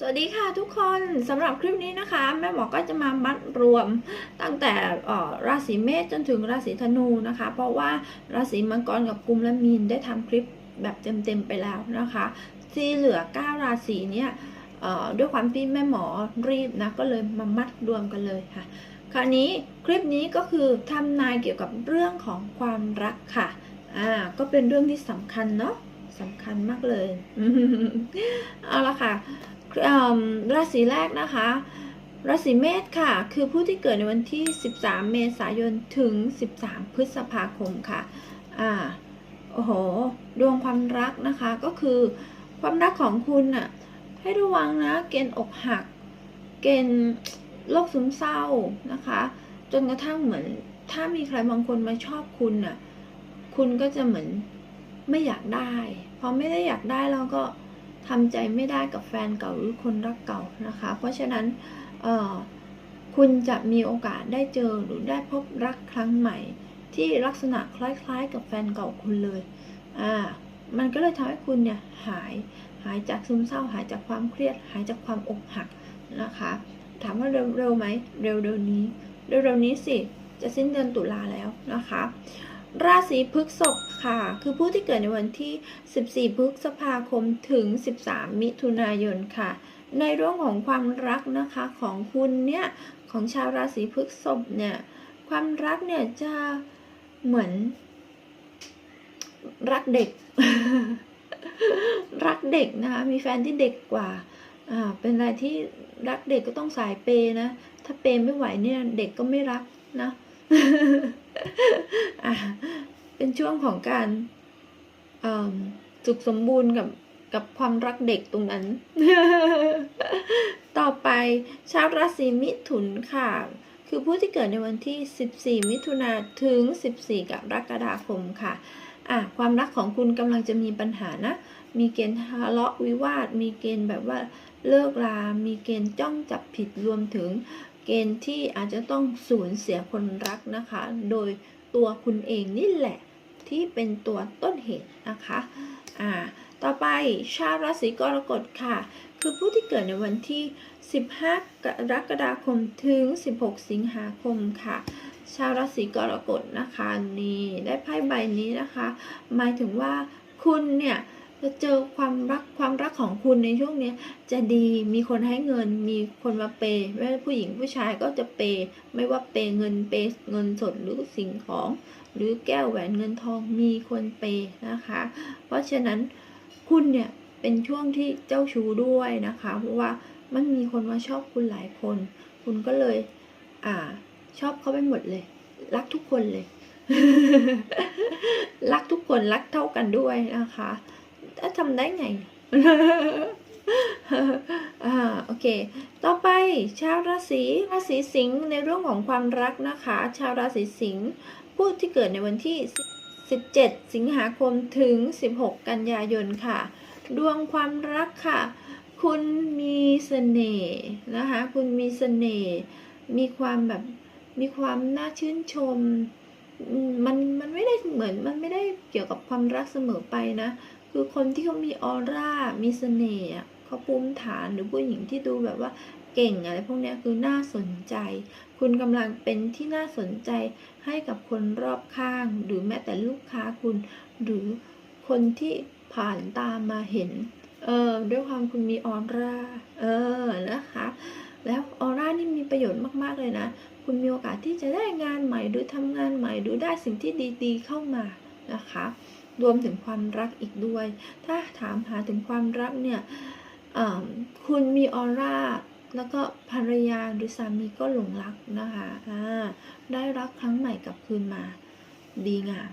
สวัสดีค่ะทุกคนสำหรับคลิปนี้นะคะ แม่หมอก็จะมามัดรวมตั้งแต่ออราศีเมษจนถึงราศีธนูนะคะ เพราะว่าราศีมังกรกับกุมและมีนได้ทำคลิปแบบเต็มๆไปแล้วนะคะ ที่เหลือ 9 ราศีเนี่ยด้วยความที่แม่หมอรีบนะก็เลยมามัดรวมกันเลยค่ะ คราวนี้คลิปนี้ก็คือทำนายเกี่ยวกับเรื่องของความรักค่ะอ่าก็เป็นเรื่องที่สำคัญเนาะสำคัญมากเลยเอาละค่ะ ราศีแรกนะคะ ราศีเมษค่ะ คือผู้ที่เกิดในวันที่ 13 เมษายนถึง 13 พฤษภาคมค่ะอ่าโอ้โหดวงความรักนะคะก็คือความรักของคุณน่ะให้ระวังนะ เกณฑ์อกหัก เกณฑ์โรคซึมเศร้านะคะ จนกระทั่งเหมือน ถ้ามีใครบางคนมาชอบคุณน่ะคุณก็จะเหมือนไม่อยากได้ พอไม่ได้อยากได้แล้วก็ ทำใจไม่ได้กับแฟนเก่าหรือคนรักเก่านะคะ เพราะฉะนั้นคุณจะมีโอกาสได้เจอหรือได้พบรักครั้งใหม่ ที่ลักษณะคล้ายๆ กับแฟนเก่าคุณเลยอ่ามันก็เลยทำให้คุณเนี่ยหายหายจากซึมเศร้าหายจากความเครียด หายจากความอกหักนะคะ ถามว่าเร็วๆไหมเร็วๆนี้ เร็วๆนี้สิจะสิ้นเดือนตุลาแล้วนะคะ ราศีพฤษภค่ะ คือผู้ที่เกิดในวันที่ 14 พฤษภาคมถึง 13 มิถุนายนค่ะ ในเรื่องของความรักนะคะของคุณเนี่ย ของชาวราศีพฤษภเนี่ย ความรักเนี่ยจะเหมือน รักเด็ก รักเด็กนะคะ มีแฟนที่เด็กกว่าอ่าเป็นอะไรที่รักเด็กก็ต้องสายเปย์นะ ถ้าเปย์ไม่ไหวเนี่ยเด็กก็ไม่รักนะอะ เป็นช่วงของการสุขสมบูรณ์กับกับความรักเด็กตรงนั้น ต่อไปชาวราศีมิถุนค่ะ คือผู้ที่เกิดในวันที่ 14 มิถุนาถึง 14 กรกฎาคมค่ะอะ ความรักของคุณกำลังจะมีปัญหานะ มีเกณฑ์ทะเลาะวิวาท มีเกณฑ์แบบว่าเลิกลามีเกณฑ์จ้องจับผิดรวมถึง เกณฑ์ที่อาจจะต้องสูญเสียคนรักนะคะ โดยตัวคุณเองนี่แหละที่เป็นตัวต้นเหตุนะคะ อ่า ต่อไปชาวราศีกรกฎค่ะ คือผู้ที่เกิดในวันที่ 15 กรกฎาคมถึง 16 สิงหาคมค่ะ ชาวราศีกรกฎนะคะนี่ได้ไพ่ใบนี้นะคะ หมายถึงว่าคุณเนี่ย จะเจอความรักความรักของคุณในช่วงเนี้ยจะดีมีคนให้เงินมีคนมาเปย์ไม่ว่าผู้หญิงผู้ชายก็จะเปย์ไม่ว่าเปย์เงินเปย์เงินสดหรือสิ่งของ หรือแก้วแหวนเงินทองมีคนเปย์นะคะ เพราะฉะนั้นคุณเนี่ยเป็นช่วงที่เจ้าชู้ด้วยนะคะ เพราะว่ามันมีคนมาชอบคุณหลายคน คุณก็เลยอ่าชอบเขาไปหมดเลย รักทุกคนเลย รักทุกคนรักเท่ากันด้วยนะคะ ทำได้ไงอ่าโอเค ต่อไปชาวราศีราศีสิงห์ในเรื่องของความรักนะคะ ชาวราศีสิงห์ผู้ที่เกิดในวันที่ 17 สิงหาคมถึง 16 กันยายนค่ะ ดวงความรักค่ะ คุณมีเสน่ห์นะคะ คุณมีเสน่ห์มีความแบบมีความน่าชื่นชมอืมมันมันไม่ได้เหมือนมันไม่ได้เกี่ยวกับความรักเสมอไปนะ คือคนที่เขามีออร่า มีเสน่ห์เขาภูมิฐานหรือผู้หญิงที่ดูแบบว่าเก่งอะไรพวกนี้คือน่าสนใจ คุณกำลังเป็นที่น่าสนใจให้กับคนรอบข้าง หรือแม้แต่ลูกค้าคุณ หรือคนที่ผ่านตามมาเห็น เออด้วยความคุณมีออร่า เออนะคะ แล้วออร่านี่มีประโยชน์มาก ๆ เลยนะ คุณมีโอกาสที่จะได้งานใหม่ หรือทำงานใหม่ หรือได้สิ่งที่ดี ๆ เข้ามานะคะ รวมถึงความรักอีกด้วย ถ้าถามหาถึงความรักเนี่ยคุณมีออร่าแล้วก็ภรรยาหรือสามีก็หลงรักนะคะอ่าได้รักครั้งใหม่กลับคืนมา ดีงาม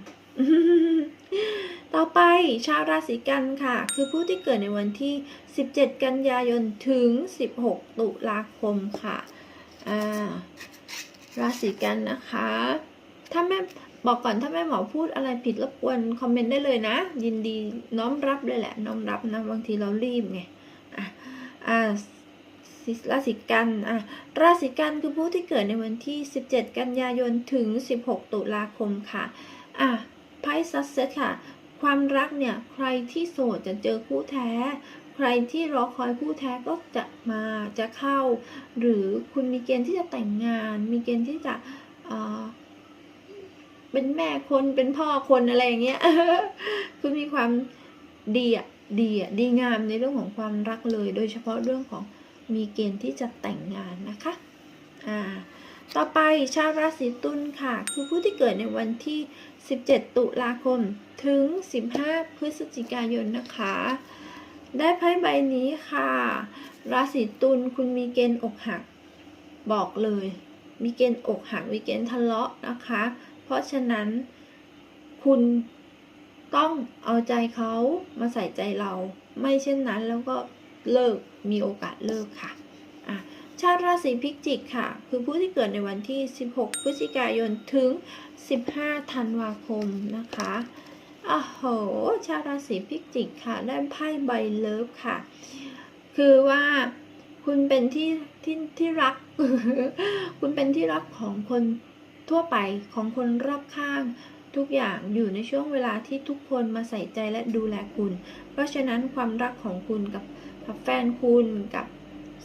ต่อไปชาวราศีกันค่ะ คือผู้ที่เกิดในวันที่ 17 กันยายนถึง 16 ตุลาคมค่ะ ราศีกันนะคะ ถ้าแม่ บอกก่อนถ้าแม่หมอพูดอะไรผิดรบกวนคอมเมนต์ได้เลยนะ ยินดีน้อมรับเลยแหละ น้อมรับนะ บางทีเรารีบไงอะอ่าราศีกันอะราศีกันคือผู้ที่เกิดในวันที่ 17 กันยายนถึง 16 ตุลาคมค่ะอะไพ่ซัสเซตค่ะ ความรักเนี่ยใครที่โสดจะเจอคู่แท้ ใครที่รอคอยคู่แท้ก็จะมาจะเข้า หรือคุณมีเกณฑ์ที่จะแต่งงาน มีเกณฑ์ที่จะอ่อ เป็นแม่คนเป็นพ่อคนอะไรอย่างเงี้ยคุณมีความดีอะดีอะดีงามในเรื่องของความรักเลย โดยเฉพาะเรื่องของมีเกณฑ์ที่จะแต่งงานนะคะอ่าต่อไปชาวราศีตุลค่ะ คือผู้ที่เกิดในวันที่ 17 ตุลาคมถึง 15 พฤศจิกายนนะคะ ได้ไพ่ใบนี้ค่ะ ราศีตุลคุณมีเกณฑ์อกหัก บอกเลย มีเกณฑ์อกหักมีเกณฑ์ทะเลาะนะคะ เพราะฉะนั้น คุณต้องเอาใจเขามาใส่ใจเรา ไม่เช่นนั้นแล้วก็เลิกมีโอกาสเลิกค่ะอะชาวราศีพิจิกค่ะ คือผู้ที่เกิดในวันที่ 16 พฤศจิกายนถึง 15 ธันวาคมนะคะอ้โห ชาวราศีพิจิกค่ะ ได้ไพ่ใบเลิฟค่ะ คือว่าคุณเป็นที่ที่ที่รัก คุณเป็นที่รักของคน ทั่วไปของคนรอบข้าง ทุกอย่างอยู่ในช่วงเวลาที่ทุกคนมาใส่ใจและดูแลคุณ เพราะฉะนั้นความรักของคุณกับกับแฟนคุณกับ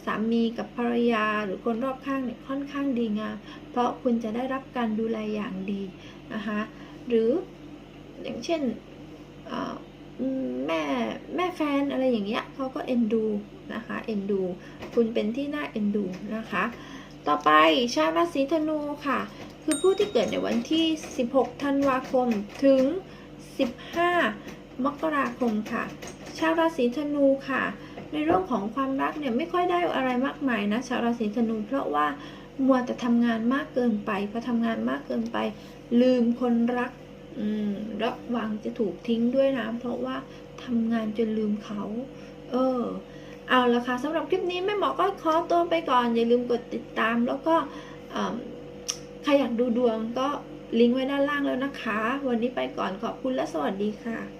สามีกับภรรยาหรือคนรอบข้างเนี่ยค่อนข้างดีงาม เพราะคุณจะได้รับการดูแลอย่างดีนะคะหรืออย่างเช่นแม่แม่แฟนอะไรอย่างเงี้ยเขาก็เอ็นดูนะคะเอ็นดูคุณเป็นที่น่าเอ็นดูนะคะ ต่อไปชาวราศีธนูค่ะ คือผู้ที่เกิดในวันที่ 16 ธันวาคม ถึง 15 มกราคมค่ะ ชาวราศีธนูค่ะ ในเรื่องของความรักเนี่ยไม่ค่อยได้อะไรมากมายนะชาวราศีธนู เพราะว่ามัวแต่ทำงานมากเกินไปพอทำงานมากเกินไป ลืมคนรักอืมระวังจะถูกทิ้งด้วยนะ เพราะว่าทำงานจนลืมเขา เออ เอาละค่ะสำหรับคลิปนี้แม่หมอก็ขอตัวไปก่อน อย่าลืมกดติดตามแล้วก็อืม ใครอยากดูดวงก็ลิงก์ไว้ด้านล่างแล้วนะคะ วันนี้ไปก่อนขอบคุณและสวัสดีค่ะ